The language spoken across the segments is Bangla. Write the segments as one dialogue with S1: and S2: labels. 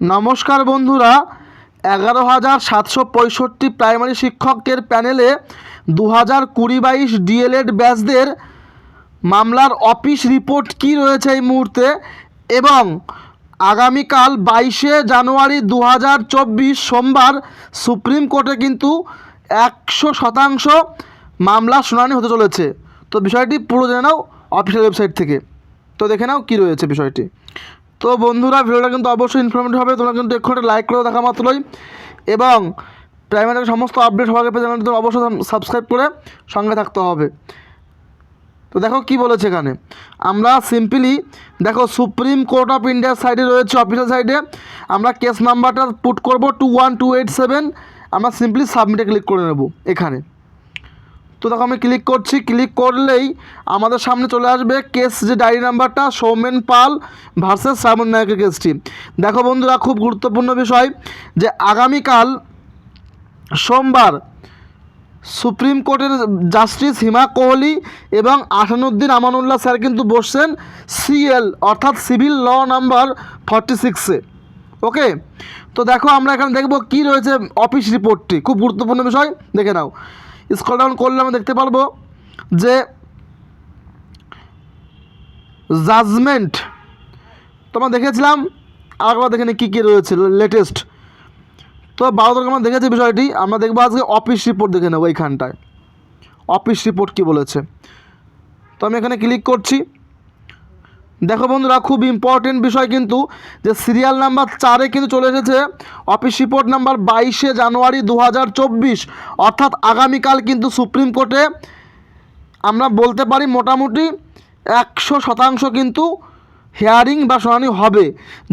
S1: নমস্কার বন্ধুরা, এগারো হাজার সাতশো পঁয়ষট্টি প্রাইমারি শিক্ষকের প্যানেলে দু হাজার কুড়ি বাইশ ডিএলএড ব্যাচদের মামলার অফিস রিপোর্ট কি রয়েছে এই মুহূর্তে এবং আগামীকাল বাইশে জানুয়ারি দু হাজার চব্বিশ সোমবার সুপ্রিম কোর্টে কিন্তু একশো শতাংশ মামলা শুনানি হতে চলেছে। তো বিষয়টি পুরো জেনে নাও অফিসিয়াল ওয়েবসাইট থেকে। তো দেখে নাও কী রয়েছে বিষয়টি। তো বন্ধুরা, ভিডিওটা কিন্তু অবশ্যই ইনফরমেটিভ হবে। তোমরা কিন্তু এক্ষুনি লাইক করে দেখা মাত্রই। এবং প্রাইমারি সমস্ত আপডেট হওয়ার আগে চ্যানেলটি অবশ্যই সাবস্ক্রাইব করে সঙ্গে থাকতে হবে। তো দেখো কি বলেছে এখানে। আমরা সিম্পলি দেখো সুপ্রিম কোর্ট অফ ইন্ডিয়ার সাইডে রয়েছে অফিসিয়াল সাইডে আমরা কেস নাম্বারটা পুট করব two one two eight seven আমরা সিম্পলি সাবমিটে ক্লিক করে নেব, এখানে। তো দেখো আমি ক্লিক করছি ক্লিক করলেই আমাদের সামনে চলে আসবে কেস যে ডায়েরি নাম্বারটা সৌমেন পাল ভার্সেস শ্রাবণ নায়কের কেসটি দেখো বন্ধুরা, খুব গুরুত্বপূর্ণ বিষয় যে আগামীকাল সোমবার সুপ্রিম কোর্টের জাস্টিস হিমা কোহলি এবং আসানুদ্দিন আমানুল্লাহ স্যার কিন্তু বসছেন সিএল অর্থাৎ সিভিল ল নাম্বার ফর্টি সিক্সে ওকে তো দেখো আমরা এখানে দেখব কি রয়েছে অফিস রিপোর্টটি খুব গুরুত্বপূর্ণ বিষয়, দেখে নাও। স্কল ডাউন করলে আমরা দেখতে পারব যে জাজমেন্ট তোমরা দেখেছিলাম? আরেকবার দেখে কী কী রয়েছে লেটেস্ট তো বারো তারিখ আমরা দেখেছি বিষয়টি, আমরা দেখব আজকে অফিস রিপোর্ট দেখে নেব এইখানটায়। অফিস রিপোর্ট কী বলেছে? তো আমি এখানে ক্লিক করছি। দেখো বন্ধুরা, খুব ইম্পর্টেন্ট বিষয় কিন্তু যে সিরিয়াল নাম্বার চারে কিন্তু চলে এসেছে। অফিস রিপোর্ট নাম্বার বাইশে জানুয়ারি দু হাজার চব্বিশ। অর্থাৎ আগামীকাল কিন্তু সুপ্রিম কোর্টে আমরা বলতে পারি মোটামুটি একশো শতাংশ কিন্তু হেয়ারিং বা শুনানি হবে।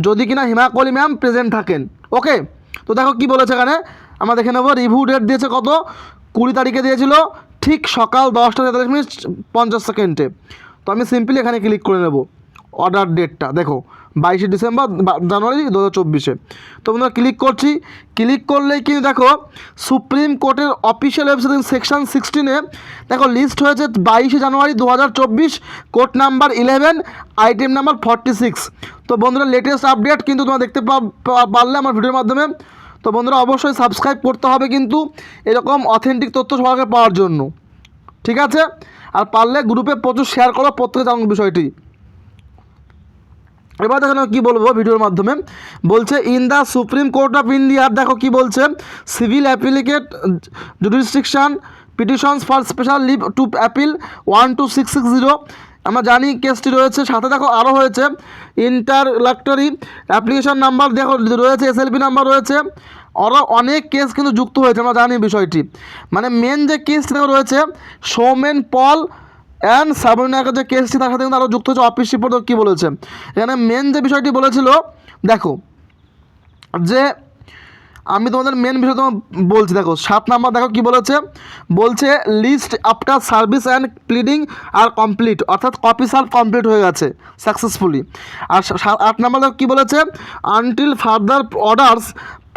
S1: যদি কিনা হিমাকলি ম্যাম প্রেজেন্ট থাকেন। ওকে তো দেখো কি বলেছে এখানে? আমরা দেখে নেব রিভিউ ডেট দিয়েছে কত? কুড়ি তারিখে দিয়েছিল, ঠিক সকাল দশটা তেতাল্লিশ মিনিট পঞ্চাশ সেকেন্ডে। তো আমি সিম্পলি এখানে ক্লিক করে নেব। অর্ডার ডেটটা দেখো, বাইশে ডিসেম্বর জানুয়ারি দু হাজার চব্বিশে। তো বন্ধুরা ক্লিক করছি। ক্লিক করলেই কিন্তু দেখো, সুপ্রিম কোর্টের অফিসিয়াল ওয়েবসাইট সেকশন সিক্সটিনে দেখো লিস্ট হয়েছে বাইশে জানুয়ারি দু হাজার চব্বিশ court number eleven item number forty six তো বন্ধুরা লেটেস্ট আপডেট কিন্তু তোমরা দেখতে পারলে আমার ভিডিওর মাধ্যমে। তো বন্ধুরা, অবশ্যই সাবস্ক্রাইব করতে হবে কিন্তু এরকম অথেন্টিক তথ্য আগে পাওয়ার জন্য। ঠিক আছে? আর পারলে গ্রুপে প্রচুর শেয়ার করো প্রত্যেকে জানুন বিষয়টি। এবার দেখো কি বলব ভিডিওর মাধ্যমে। বলছে in the supreme court of ইন্ডিয়ার দেখো কি বলছে। Civil appellate jurisdiction petitions for special leave to appeal one two six six zero আমরা জানি কেসটি রয়েছে, সাথে দেখো আরও হয়েছে। ইন্টারলাক্টরি অ্যাপ্লিকেশন নাম্বার দেখো রয়েছে এসএলপি নাম্বার রয়েছে। আরও অনেক কেস কিন্তু যুক্ত হয়েছে, আমরা জানি বিষয়টি। মানে মেন যে কেসটি রয়েছে সৌমেন পল অ্যান্ড সাবরিনাকে যে কেসটি তার সাথে কিন্তু আরও যুক্ত হচ্ছে অফিস রিপোর্ট কী বলেছে? এখানে মেন যে বিষয়টি বলেছিল, দেখো, যে আমি তোমাদের মেন বিষয় তোমার বলছি, দেখো, সাত নাম্বার দেখো কি বলেছে? বলছে list after service and pleading are complete অর্থাৎ কপি সার্ভ কমপ্লিট হয়ে গেছে সাকসেসফুলি আর আট নাম্বার দেখো কী বলেছে? আনটিল ফার্দার অর্ডার্স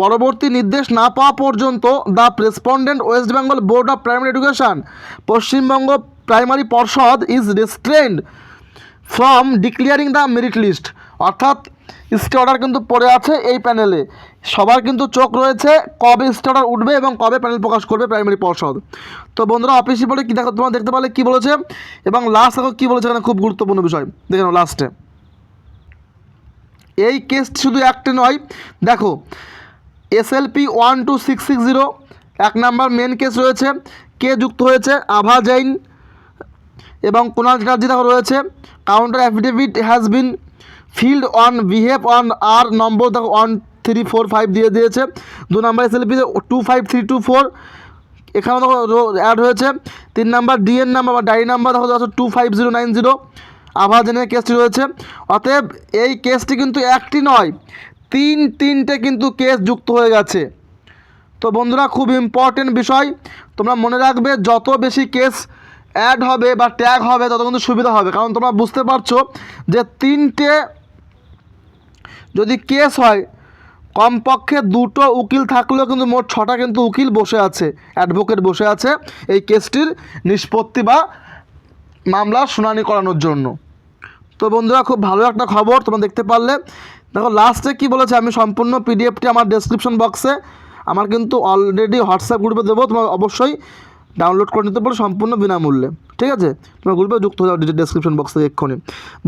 S1: পরবর্তী নির্দেশ না পাওয়া পর্যন্ত the respondent West Bengal board of primary education Paschimbanga primary পর্ষদ is restrained from declaring the merit list অর্থাৎ স্টে অর্ডার কিন্তু পড়ে আছে এই প্যানেলে সবার কিন্তু চোখ রয়েছে কবে স্টে অর্ডার উঠবে এবং কবে প্যানেল প্রকাশ করবে প্রাইমারি পর্ষদ। তো বন্ধুরা অফিসে বলে কী দেখো, তোমরা দেখতে পারলে কী বলেছে? এবং লাস্ট দেখো কী বলেছে এখানে, খুব গুরুত্বপূর্ণ বিষয়। দেখে নাও লাস্টে এই কেস শুধু একটি নয়, দেখো SLP one two six six zero এক নাম্বার মেন কেস রয়েছে। কে যুক্ত হয়েছে? আভা জৈন। এবং দেখো রয়েছে। Counter affidavit has been filed on behave on R number দেখো ওয়ান থ্রি ফোর ফাইভ দিয়ে দিয়েছে। দু number SLP two five three two four এখানে দেখো অ্যাড হয়েছে। তিন নাম্বার ডিএন নাম্বার বা ডায়েরি নাম্বার দেখো দেখো two five zero nine zero আভাজনের কেসটি রয়েছে। অতএব এই কেসটি কিন্তু একটি নয়, তিন তিনটে কিন্তু কেস যুক্ত হয়ে গেছে। তো বন্ধুরা, খুব ইম্পর্টেন্ট বিষয়। তোমরা মনে রাখবে, যত বেশি কেস অ্যাড হবে বা ট্যাগ হবে তত কিন্তু সুবিধা হবে। কারণ তোমরা বুঝতে পারছ যে তিনটে যদি কেস হয়, কমপক্ষে দুটো উকিল থাকলেও কিন্তু মোট ছটা কিন্তু উকিল বসে আছে অ্যাডভোকেট বসে আছে এই কেসটির নিষ্পত্তি বা মামলা শুনানি করানোর জন্য। তো বন্ধুরা, খুব ভালো একটা খবর তোমরা দেখতে পারলে। দেখো লাস্টে কি বলেছে? আমি সম্পূর্ণ পিডিএফটি আমার ডেসক্রিপশন বক্সে আমার কিন্তু অলরেডি হোয়াটসঅ্যাপ গ্রুপে দেবো, তোমার অবশ্যই ডাউনলোড করে নিতে পারো সম্পূর্ণ বিনামূল্যে। ঠিক আছে? তোমার গ্রুপে যুক্ত হয়ে যাও ডেসক্রিপশন বক্সে এক্ষুনি।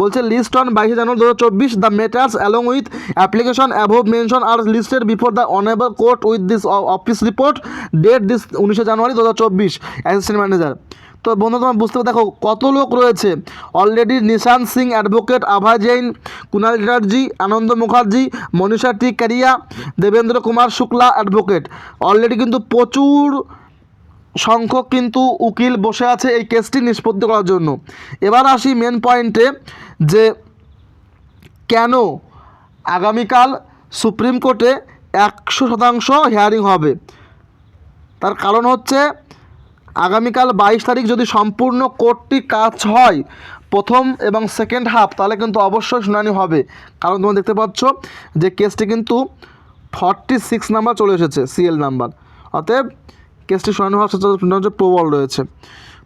S1: বলছে লিস্ট অন বাইশে জানুয়ারি দু হাজার চব্বিশ the matters along with application above mention are listed before the honourable court with this office report date this উনিশে জানুয়ারি দু হাজার চব্বিশ অ্যাসিস্ট্যান্ট ম্যানেজার তো বন্ধু তোমার বুঝতে পারো, দেখো কত লোক রয়েছে। Already Nishan Singh advocate Abha Jain Kunal Chatterjee Anand Mukherjee Manisha T Kariya Devendra Kumar Shukla advocate already কিন্তু প্রচুর সংখ্যক কিন্তু উকিল বসে আছে এই কেসটি নিষ্পত্তি করার জন্য। এবার আসি মেন পয়েন্টে যে কেন আগামীকাল সুপ্রিম কোর্টে একশো শতাংশ হিয়ারিং হবে। তার কারণ হচ্ছে আগামীকাল বাইশ তারিখ যদি সম্পূর্ণ কোর্টটি কাজ হয় প্রথম এবং সেকেন্ড হাফ তাহলে কিন্তু অবশ্যই শুনানি হবে। কারণ তোমরা দেখতে পাচ্ছ যে কেসটি কিন্তু ফর্টি সিক্স নাম্বার চলে এসেছে সিএল নাম্বার অতএব কেসটি শুনানি হওয়ার হচ্ছে প্রবল রয়েছে।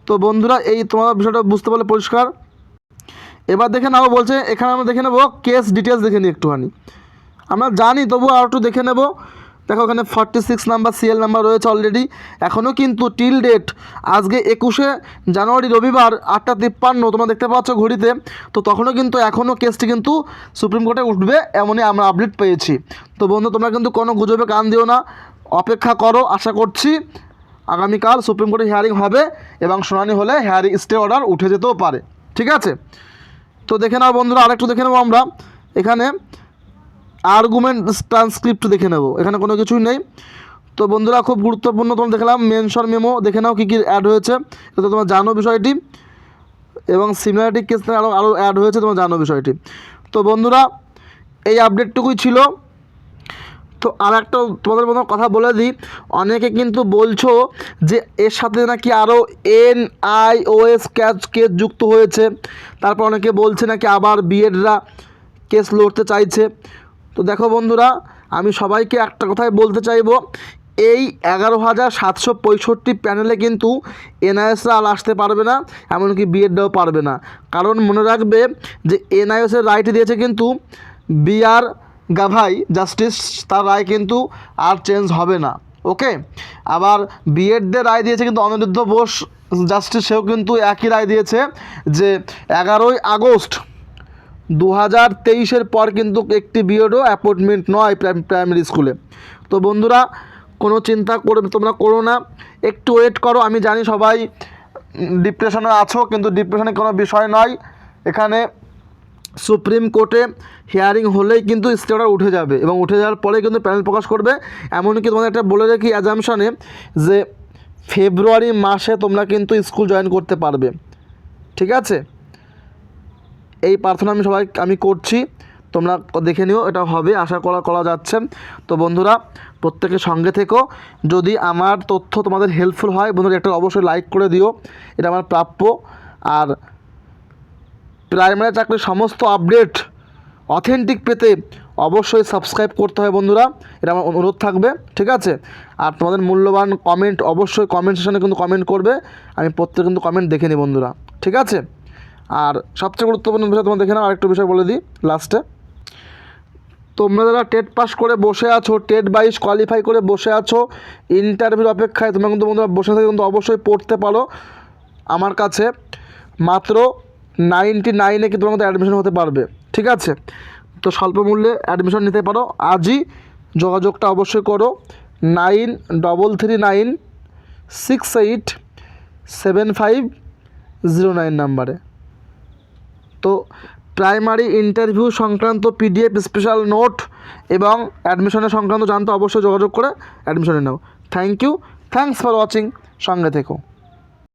S1: তো বন্ধুরা, এই তোমার বিষয়টা বুঝতে পারলে পরিষ্কার। এবার দেখে নাও, বলছে, এখানে আমরা দেখে নেব কেস ডিটেলস দেখে নিই একটুখানি। আমরা জানি তবু আর একটু দেখে নেব। দেখো ওখানে forty six number CL number রয়েছে অলরেডি এখনও কিন্তু টিল ডেট আজকে একুশে জানুয়ারি, রবিবার, আটটা তিপ্পান্ন তোমরা দেখতে পাচ্ছ ঘড়িতে। তো তখনও কিন্তু এখনও কেসটি কিন্তু সুপ্রিম কোর্টে উঠবে, এমনই আমরা আপডেট পেয়েছি। তো বন্ধু, তোমরা কিন্তু কোনো গুজবে কান দিও না। অপেক্ষা করো, আশা করছি। আগামীকাল সুপ্রিম কোর্টে হিয়ারিং হবে এবং শুনানি হলে হিয়ারিং স্টে অর্ডার উঠে যেতেও পারে। ঠিক আছে? তো দেখে নাও বন্ধুরা, আরেকটু দেখে নেব আমরা। এখানে আর্গুমেন্ট ট্রান্সক্রিপ্ট দেখে নেব। এখানে কোনো কিছুই নেই। তো বন্ধুরা, খুব গুরুত্বপূর্ণ তোমরা দেখলাম মেনশন মেমো দেখে নাও কী কী অ্যাড হয়েছে। তো তোমরা জানো বিষয়টি। এবং সিমিলারিটি কেস আরও আরও অ্যাড হয়েছে তোমরা জানো বিষয়টি। তো বন্ধুরা, এই আপডেটটুকুই ছিল। তো আর একটা তোমাদের মতো কথা বলে দিই। অনেকে কিন্তু বলছো যে এর সাথে নাকি আরও N I O S catch, case যুক্ত হয়েছে। তারপর অনেকে বলছে নাকি আবার বিএডরা কেস লড়তে চাইছে। তো দেখো বন্ধুরা, আমি সবাইকে একটা কথাই বলতে চাইব। এই এগারো হাজার সাতশো পঁয়ষট্টি প্যানেলে কিন্তু এনআইএসরা আর আসতে পারবে না, এমনকি বিএডটাও পারবে না। কারণ মনে রাখবে যে এনআইএসের রাইট দিয়েছে কিন্তু বিআর গাভাই জাস্টিস তার রায় কিন্তু আর চেঞ্জ হবে না ওকে আবার বিএডদের রায় দিয়েছে কিন্তু অনিরুদ্ধ বোস জাস্টিস সেও কিন্তু একই রায় দিয়েছে যে এগারোই আগস্ট দু হাজার তেইশের পর কিন্তু একটি বিএডও অ্যাপয়েন্টমেন্ট নয় প্রাইম- প্রাইমারি স্কুলে তো বন্ধুরা, কোনো চিন্তা করে, তোমরা করো না, একটু ওয়েট করো, আমি জানি সবাই ডিপ্রেশনে আছো, কিন্তু ডিপ্রেশনে কোনো বিষয় নয়। এখানে সুপ্রিম কোর্টে হিয়ারিং হলেই কিন্তু স্টে অর্ডার উঠে যাবে এবং উঠে যাওয়ার পরে কিন্তু প্যানেল প্রকাশ করবে। এমনকি তোমাদের একটা বলে রাখি অ্যাজামশনে যে ফেব্রুয়ারি মাসে তোমরা কিন্তু স্কুল জয়েন করতে পারবে। ঠিক আছে? এই প্রার্থনা আমি সবাই, আমি করছি। তোমরা দেখে নিও এটা হবে, আশা করা করা যাচ্ছে। তো বন্ধুরা প্রত্যেকের সঙ্গে থেকো। যদি আমার তথ্য তোমাদের হেল্পফুল হয়, বন্ধুরা একটা অবশ্যই লাইক করে দিও। এটা আমার প্রাপ্য। আর প্রাইমারি চাকরির সমস্ত আপডেট অথেন্টিক পেতে অবশ্যই সাবস্ক্রাইব করতে হয় বন্ধুরা। এটা আমার অনুরোধ থাকবে, ঠিক আছে? আর তোমাদের মূল্যবান কমেন্ট অবশ্যই কমেন্ট সেশনে কিন্তু কমেন্ট করবে। আমি প্রত্যেক কিন্তু কমেন্ট দেখে নিই বন্ধুরা, ঠিক আছে? আর সবচেয়ে গুরুত্বপূর্ণ বিষয় তোমার দেখে নাও আরেকটু বিষয় বলে দিই লাস্টে তোমরা যারা টেট পাস করে বসে আছো, টেট বাইশ কোয়ালিফাই করে বসে আছো ইন্টারভিউর অপেক্ষায় তোমরা কিন্তু বন্ধুরা বসে থেকে কিন্তু অবশ্যই পড়তে পারো। আমার কাছে মাত্র নাইনটি নাইনে কিন্তু তোমার অ্যাডমিশন হতে পারবে, ঠিক আছে? তো স্বল্প মূল্যে অ্যাডমিশন নিতে পারো। আজই যোগাযোগটা অবশ্যই করো, nine double three nine six eight seven five zero nine নাম্বারে। তো প্রাইমারি ইন্টারভিউ সংক্রান্ত পিডিএফ স্পেশাল নোট এবং অ্যাডমিশনের সংক্রান্ত জানতে অবশ্যই যোগাযোগ করে অ্যাডমিশনে নাও। Thank you thanks for watching সঙ্গে থেকো।